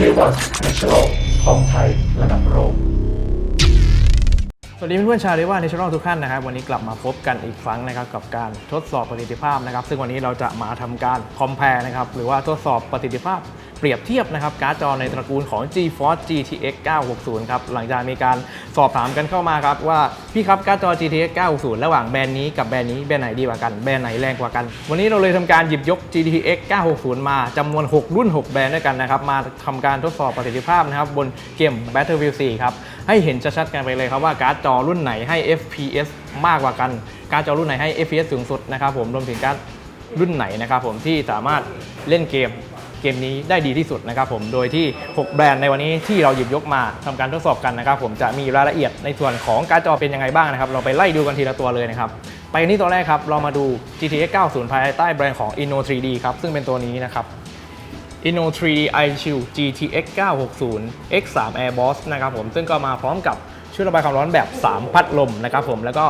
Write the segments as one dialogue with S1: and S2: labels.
S1: K1 National ของไทยระดับโลก
S2: สวัสดีเพื่อนๆชาวเรว่าในช่องทุกท่านนะครับ วันนี้กลับมาพบกันอีกครั้งนะครับกับการทดสอบประสิทธิภาพนะครับ ซึ่งวันนี้เราจะมาทำการคอมเพลนะครับหรือว่าทดสอบประสิทธิภาพ เปรียบเทียบนะครับการ์ดจอในตระกูลของ GeForce GTX 960 ครับหลังจากมีการสอบถามกันเข้ามาครับว่าพี่ครับการ์ดจอ GTX 960 ระหว่างแบรนด์นี้กับแบรนด์นี้แบรนด์ไหนดีกว่ากันแบรนด์ไหนแรงกว่ากัน วันนี้เราเลยทำการหยิบยก GTX 960 มาจำนวน 6 รุ่น 6 แบรนด์ด้วยกันนะครับมาทำการทดสอบประสิทธิภาพนะครับบนเกม Battlefield 4 ครับให้เห็นชัดๆกันไปเลยครับว่าการ์ดจอรุ่นไหนให้ FPS มากกว่ากัน การ์ดจอรุ่นไหนให้ FPS สูงสุดนะครับผมรวมถึงการ์ดรุ่นไหนนะครับผมที่สามารถเล่นเกม เกมนี้ได้ดีที่สุดนะครับผม โดยที่ 6 แบรนด์ในวันนี้ที่เราหยิบยกมาทำการทดสอบกันนะครับผมจะมีรายละเอียดในส่วนของการ์ดจอเป็นยังไงบ้างนะครับ เราไปไล่ดูกันทีละตัวเลยนะครับ ไปนที่ตัวแรกครับ เรามาดู GTX 90 ภายใต้แบรนด์ของ Inno 3D ครับ ซึ่งเป็นตัวนี้นะครับ Inno 3D iChill GTX 960 X3 Air Boss นะครับผม ซึ่งก็มาพร้อมกับชุดระบายความร้อนแบบ 3 พัดลมนะครับผม แล้วก็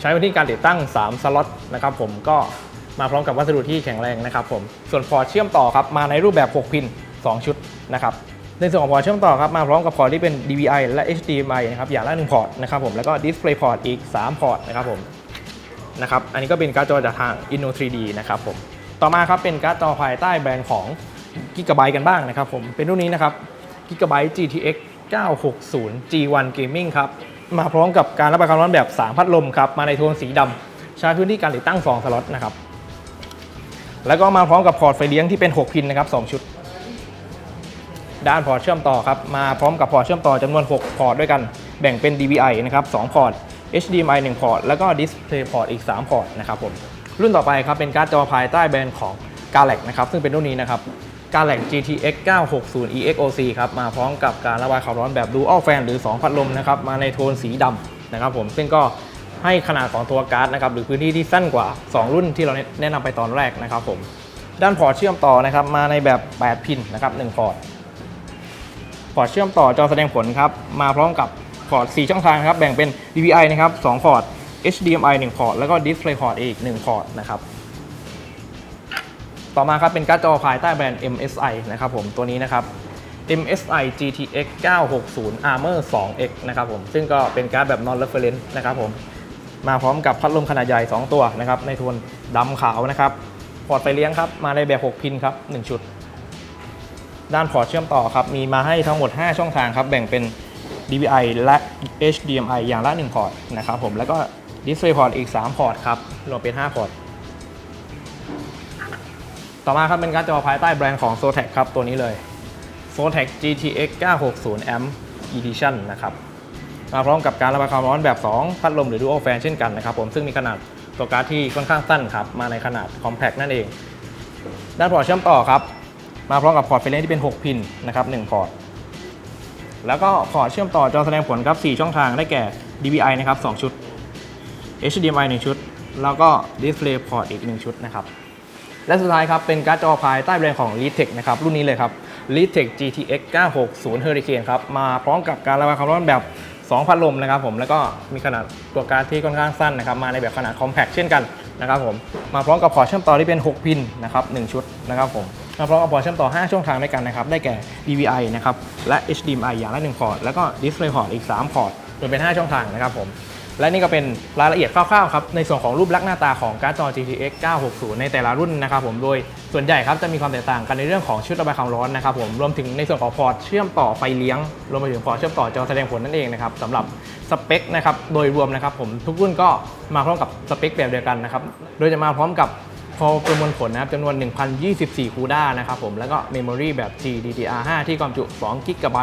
S2: ใช้วิธีการติดตั้ง 3 สล็อตนะครับผม ก็ มาพร้อมกับวัสดุที่แข็งแรงนะครับผมส่วนพอร์ตเชื่อมต่อครับมาในรูปแบบ 6 พิน 2 ชุดนะครับในส่วนของพอร์ตเชื่อมต่อครับมาพร้อมกับพอร์ตที่เป็น DVI และ HDMI นะครับอย่างละ1พอร์ตนะครับผมแล้วก็ Display Port อีก 3 พอร์ตนะครับผมนะครับอันนี้ก็เป็นการ์ดจอจากทาง Inno 3D นะครับผมต่อมาครับเป็นการ์ดจอภายใต้แบรนด์ของ Gigabyte กันบ้างนะครับผมเป็นรุ่นนี้นะครับ Gigabyte GTX 960 G1 Gaming ครับมาพร้อมกับการระบายความร้อนแบบ 3 พัดลมครับมาในโทนสีดำใช้พื้นที่การติดตั้ง 2 สล็อตนะครับ แล้วก็มาพร้อมกับพอร์ตไฟเลี้ยงที่เป็น 6 พินนะครับ 2 ชุด ด้านพอร์ตเชื่อมต่อครับ มาพร้อมกับพอร์ตเชื่อมต่อจำนวน 6 พอร์ตด้วยกัน แบ่งเป็น DVI นะครับ 2 พอร์ต HDMI 1 พอร์ต แล้วก็ Display Port อีก 3 พอร์ตนะครับผม รุ่นต่อไปครับเป็นการ์ดจอภายใต้แบรนด์ของ Galax นะครับ ซึ่งเป็นรุ่นนี้นะครับ Galax GTX 960 EXOC ครับ มาพร้อมกับการระบายความร้อนแบบ Dual Fan หรือ 2 พัดลมนะครับ มาในโทนสีดำนะครับผม ซึ่งก็ ให้ขนาดของตัวการ์ดนะครับหรือพื้นที่ที่สั้นกว่า 2 รุ่นที่เราแนะนำไปตอนแรกนะครับผมด้านพอร์ตเชื่อมต่อนะครับมาในแบบ 8 พินนะครับ1พอร์ตพอร์ตเชื่อมต่อจอแสดงผลครับมาพร้อมกับพอร์ต4ช่องทางครับแบ่งเป็น DVI นะครับ2พอร์ต HDMI 1พอร์ตแล้วก็ Display Port อีก1พอร์ตนะครับต่อมาครับเป็นการ์ดจอภายใต้แบรนด์ MSI นะครับผมตัวนี้นะครับ MSI GTX 960 Armor 2X นะครับผมซึ่งก็เป็นการ์ดแบบ non reference นะครับผม มาพร้อมกับพัดลมขนาดใหญ่ 2 ตัวนะครับในโทนดำขาวนะครับพอร์ตไฟเลี้ยงครับมาในแบบ 6 พินครับ1ชุด ด้านพอร์ตเชื่อมต่อครับมีมาให้ทั้งหมด 5 ช่องทางครับแบ่งเป็น DVI และ HDMI อย่างละ 1 พอร์ตนะครับผมแล้วก็ Display Port อีก 3 พอร์ตครับรวมเป็น 5 พอร์ตต่อมาครับเป็นการ์ดจอภายใต้แบรนด์ของ Zotac ครับตัวนี้เลย Zotac GTX 960 Amp Edition นะครับ มาพร้อมกับการระบายความร้อนแบบ 2 พัดลมหรือ Dual Fan เช่นกันนะครับผมซึ่งมีขนาดตัวการ์ดที่ค่อนข้างสั้นครับมาในขนาด Compact นั่นเอง ด้านพอร์ตเชื่อมต่อครับ มาพร้อมกับพอร์ตไฟเลนที่เป็น 6 พินนะครับ1พอร์ตแล้วก็พอร์ตเชื่อมต่อจอแสดงผลครับ4ช่องทางได้แก่ DVI นะครับ2ชุด HDMI 1 ชุด แล้วก็ Display Port อีก 1 ชุดนะครับ และสุดท้ายครับเป็นการ์ดจอภายใต้แบรนด์ของ l e t e c นะครับ รุ่นนี้เลยครับ l e t e c GTX 960 Hurricane ครับ มาพร้อมกับการระบายความร้อนแบบ 2 พัดลมนะครับผมแล้วก็มีขนาดตัวการ์ดที่ค่อนข้างสั้นนะครับมาในแบบขนาดคอมแพคเช่นกันนะครับผมมาพร้อมกับพอร์ตเชื่อมต่อที่เป็น 6 พินนะครับ1ชุดนะครับผมมาพร้อมกับพอร์ตเชื่อมต่อ 5 ช่องทางด้วยกันนะครับได้แก่ DVI นะครับและ HDMI อย่างละ1พอร์ตแล้วก็ Display Port อีก 3 พอร์ตรวมเป็น 5 ช่องทางนะครับผม และนี่ก็เป็นรายละเอียดคร่าวๆครับในส่วนของรูปลักษณ์หน้าตาของการ์ดจอ GTX 960 ในแต่ละรุ่นนะครับผมโดยส่วนใหญ่ครับจะมีความแตกต่างกันในเรื่องของชุดระบายความร้อนนะครับผมรวมถึงในส่วนของพอร์ตเชื่อมต่อไฟเลี้ยงรวมไปถึงพอร์ตเชื่อมต่อจอแสดงผลนั่นเองนะครับสำหรับสเปคนะครับโดยรวมนะครับผมทุกรุ่นก็มาพร้อมกับสเปคแบบเดียวกันนะครับโดยจะมาพร้อมกับ พอประมวลผลนะครับจำนวน 1,024 คูด้านะครับผม แล้วก็เมมโมรีแบบ GDDR5 ที่ความจุ2 g b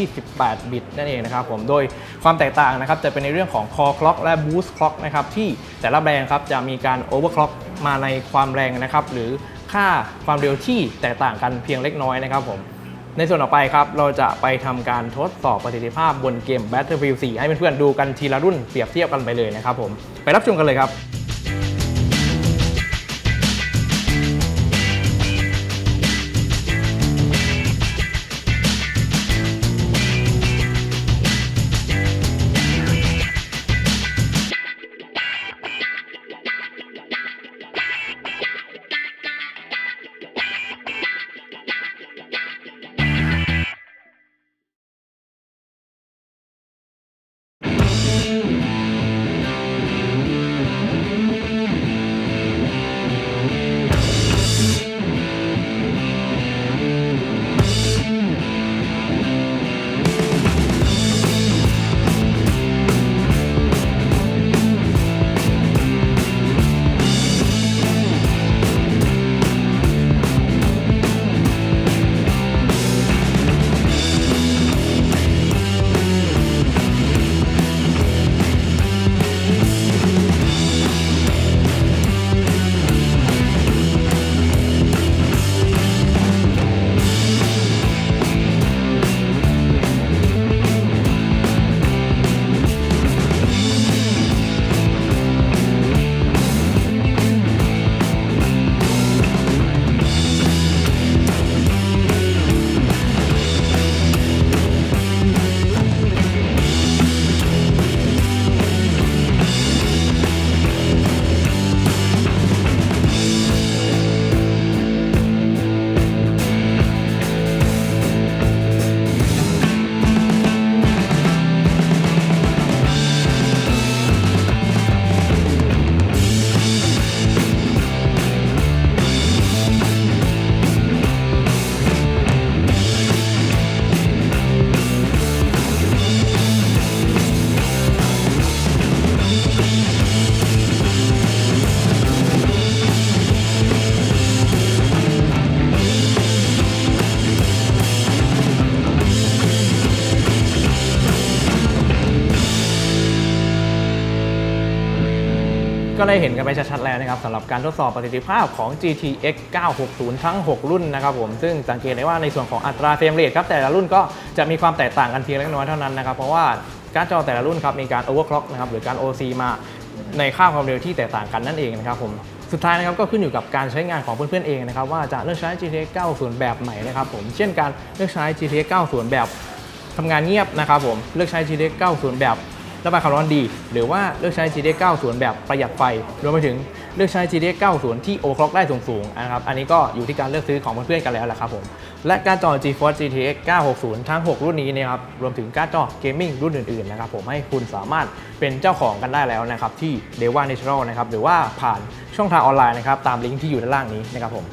S2: 128 บิตนั่นเองนะครับผม โดยความแตกต่างนะครับจะเป็นในเรื่องของ Core Clock และ Boost Clock นะครับที่แต่ละแบรนด์ครับจะมีการ Overclock มาในความแรงนะครับหรือค่าความเร็วที่แตกต่างกันเพียงเล็กน้อยนะครับผมในส่วนต่อไปครับเราจะไปทำการทดสอบประสิทธิภาพบนเกม Battlefield 4 ให้เพื่อนๆดูกันทีละรุ่นเปรียบเทียบกันไปเลยนะครับผม ไปรับชมกันเลยครับ ก็ได้เห็นกันไปชัดๆแล้วนะครับสำหรับการทดสอบประสิทธิภาพของ GTX 960 ทั้ง 6 รุ่นนะครับผมซึ่งสังเกตได้ว่าในส่วนของอัตราเฟรมเรทครับแต่ละรุ่นก็จะมีความแตกต่างกันเพียงเล็กน้อยเท่านั้นนะครับเพราะว่าการ์ดจอแต่ละรุ่นครับมีการ overclock นะครับหรือการ OC มาในค่าความเร็วที่แตกต่างกันนั่นเองนะครับผมสุดท้ายนะครับก็ขึ้นอยู่กับการใช้งานของเพื่อนๆเองนะครับว่าจะเลือกใช้ GTX 960แบบไหนนะครับผมเช่นการเลือกใช้ GTX 90 แบบทำงานเงียบนะครับผมเลือกใช้ GTX 90 แบบ ระบายความร้อนดี หรือว่าเลือกใช้ GTX 90 แบบประหยัดไฟ รวมไปถึงเลือกใช้ GTX 90 ที่ overclock ได้สูงๆนะครับ อันนี้ก็อยู่ที่การเลือกซื้อของเพื่อนๆกันแล้วแหละครับผม และการ์ดจอ GeForce GTX 960 ทั้ง 6 รุ่นนี้นะครับ รวมถึงการ์ดจอเกมมิ่งรุ่นอื่นๆนะครับผมให้คุณสามารถเป็นเจ้าของกันได้แล้วนะครับที่ Deva Natural นะครับหรือว่าผ่านช่องทางออนไลน์นะครับตามลิงก์ที่อยู่ด้านล่างนี้นะครับผม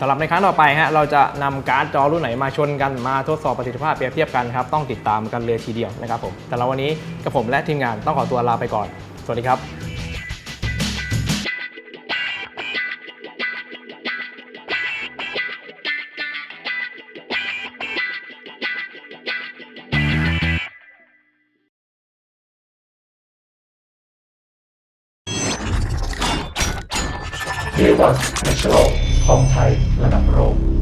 S2: สำหรับในครั้งต่อไปฮะเราจะนำการ์ดจอรุ่นไหนมาชนกันมาทดสอบประสิทธิภาพเปรียบเทียบกันครับต้องติดตามกันเลยทีเดียวนะครับผมแต่ละวันนี้กับผมและทีมงานต้องขอตัวลาไปก่อน สวัสดีครับ
S1: เดวั ของไทยระดับโลก